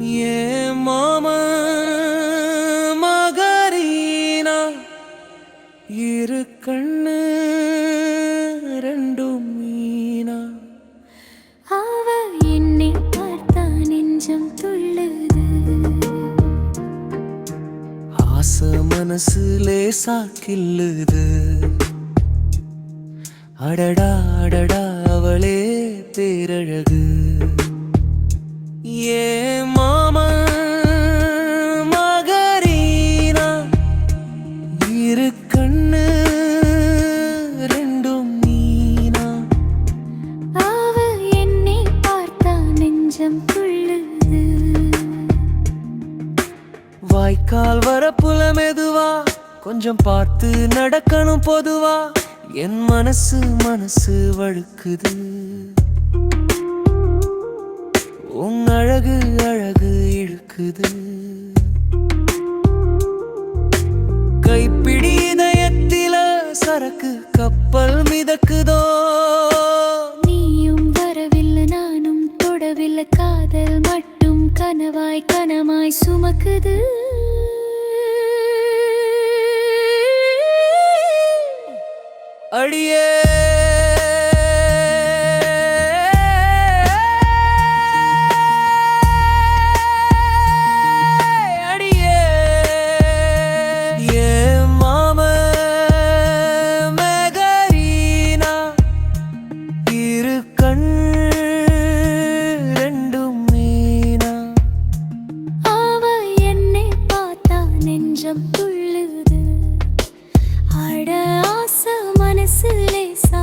ஏ மாம மகரீனா இரு கண்ணு ரெண்டும் மீனா அவ என்னை பார்த்தா நெஞ்சம் துள்ளுது. ஆசை மனசு லேசா கில்லுது அடடா அடடா அவளே பேரழகு. ஏ கண்ணு ரெண்டும் மீனா அவ என்னை பார்த்தா நெஞ்சம் துள்ளுது. வாய்க்கால் வரப்புல மெதுவா கொஞ்சம் பார்த்து நடக்கணும் பொதுவா? என் மனசு மனசு வழுக்குது. உன் அழகு அழகு இழுக்குது. சரக்கு கப்பல் மிதக்குதோ? நீயும் வரவில்லை நானும் தொடவில்லை. காதல் மட்டும் கனவாய் கனமாய் சுமக்குது. அடியே! துள்ளுது ஆட ஆசை மனசு லேசா